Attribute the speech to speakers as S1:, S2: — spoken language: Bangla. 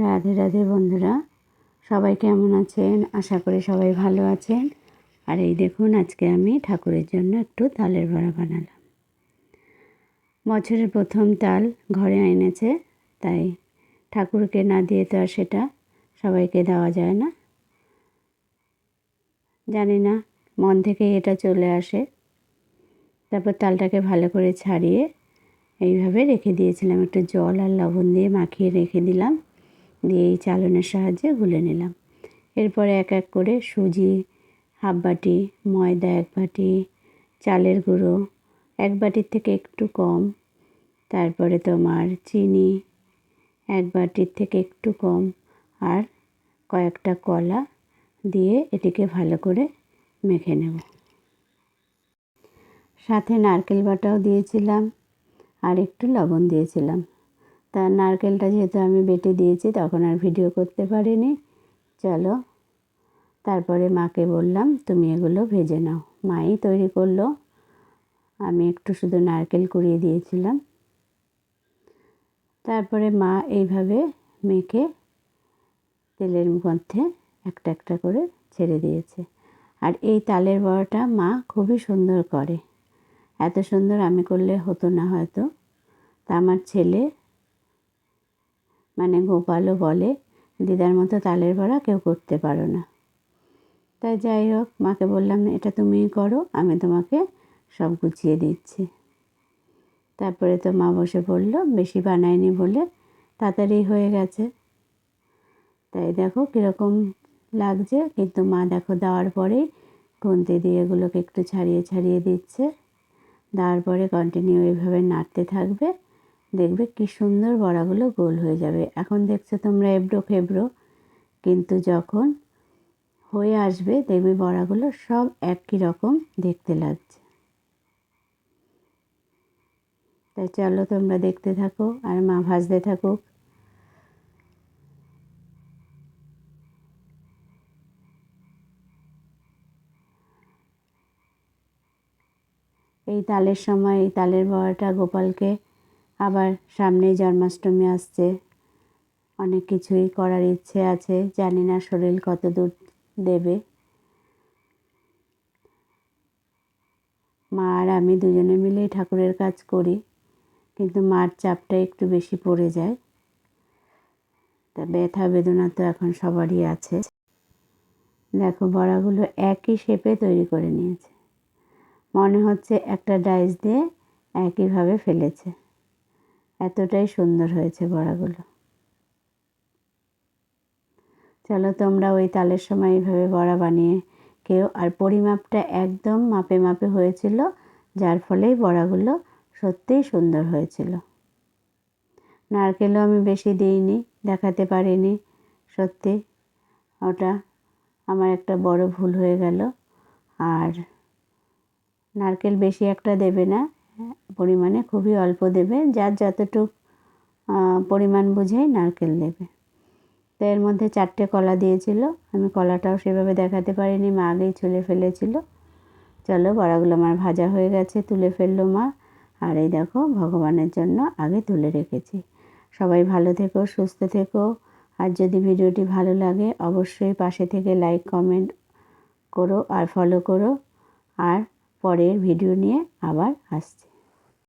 S1: রাধে রাধে বন্ধুরা, সবাই কেমন আছেন? আশা করি সবাই ভালো আছেন। আর এই দেখুন, আজকে আমি ঠাকুরের জন্য একটু তালের বড়া বানালাম। বছরের প্রথম তাল ঘরে এনেছে, তাই ঠাকুরকে না দিয়ে তো আর সেটা সবাইকে দেওয়া যায় না। জানি না, মন থেকে এটা চলে আসে। তারপর তালটাকে ভালো করে ছাড়িয়ে এইভাবে রেখে দিয়েছিলাম, একটু জল আর লবণ দিয়ে মাখিয়ে রেখে দিলাম। দিয়ে এই চালনের সাহায্যে গুলে নিলাম। এরপরে এক এক করে সুজি, হাফ বাটি, ময়দা এক বাটি, চালের গুঁড়ো এক বাটির থেকে একটু কম। তারপরে তোমার চিনি এক বাটির থেকে একটু কম আর কয়েকটা কলা দিয়ে এটিকে ভালো করে মেখে নেব। সাথে নারকেল বাটাও দিয়েছিলাম আর একটু লবণ দিয়েছিলাম। তা নারকেলটা যেহেতু আমি বেটে দিয়েছি, তখন আর ভিডিও করতে পারিনি। চলো, তারপরে মাকে বললাম, তুমি এগুলো ভেজে নাও। মাই তৈরি করল। আমি একটু শুধু নারকেল কুড়িয়ে দিয়েছিলাম। তারপরে মা এইভাবে মেখে তেলের মধ্যে একটা একটা করে ছেড়ে দিয়েছে। আর এই তালের বড়াটা মা খুবই সুন্দর করে। এত সুন্দর আমি করলে হতো না হয়তো। তা আমার ছেলে মানে গোপালও বলে, দিদার মতো তালের বড়া কেউ করতে পারো না। তাই যাই হোক, মাকে বললাম, এটা তুমিই করো, আমি তোমাকে সব গুছিয়ে দিচ্ছি। তারপরে তো মা বসে পড়ল বেশি বানায়নি বলে তাড়াতাড়ি হয়ে গেছে। তাই দেখো কীরকম লাগছে, কিন্তু মা দেখো দেওয়ার পরেই খুন্তি দিয়ে এগুলোকে একটু ছাড়িয়ে ছাড়িয়ে দিচ্ছে। দেওয়ার পরে কন্টিনিউ এইভাবে নাড়তে থাকবে। দেখবে কি সুন্দর বড়াগুলো গোল হয়ে যাবে। এখন দেখছ তোমরা এবড়ো খেবড়ো। কিন্তু যখন হয়ে আসবে, দেখবে বড়াগুলো সব একই রকম দেখতে লাগছে। তাই চলো তোমরা দেখতে থাকো আর মা ভাজতে থাকুক। এই তালের সময়, এই তালের বড়াটা গোপালকে আবার সামনেই জন্মাষ্টমী আসছে। অনেক কিছুই করার ইচ্ছে আছে, জানি না শরীর কত দূর দেবে। মা আর আমি দুজনে মিলেই ঠাকুরের কাজ করি, কিন্তু মার চাপটা একটু বেশি পড়ে যায়। তা ব্যথা বেদনা তো এখন সবারই আছে। দেখো, বড়াগুলো একই শেপে তৈরি করে নিয়েছে। মনে হচ্ছে একটা ডাইস দিয়ে একইভাবে ফেলেছে। এতটাই সুন্দর হয়েছে বড়াগুলো। চলো তোমরা ওই তালের সময় এইভাবে বড়া বানিয়ে কেউ আর পরিমাপটা একদম মাপে মাপে হয়েছিল, যার ফলেই বড়াগুলো সত্যিই সুন্দর হয়েছিল। নারকেলও আমি বেশি দিইনি, দেখাতে পারিনি, সত্যি। ওটা আমার একটা বড় ভুল হয়ে গেল। আর নারকেল বেশি একটা দেবে না পরিমাণে খুবই অল্প দেবে, যার যতটুক পরিমাণ বুঝেই নারকেল দেবে। তো এর মধ্যে চারটে কলা দিয়েছিল, আমি কলাটাও সেভাবে দেখাতে পারিনি, মা আগেই ছুলে ফেলেছিল। চলো বড়াগুলো আমার ভাজা হয়ে গেছে, তুলে ফেলল মা। আর এই দেখো, ভগবানের জন্য আগে তুলে রেখেছি। সবাই ভালো থেকো, সুস্থ থেকো। আর যদি ভিডিওটি ভালো লাগে, অবশ্যই পাশে থেকে লাইক, কমেন্ট করো আর ফলো করো। আর পরের ভিডিও নিয়ে আবার আসছি।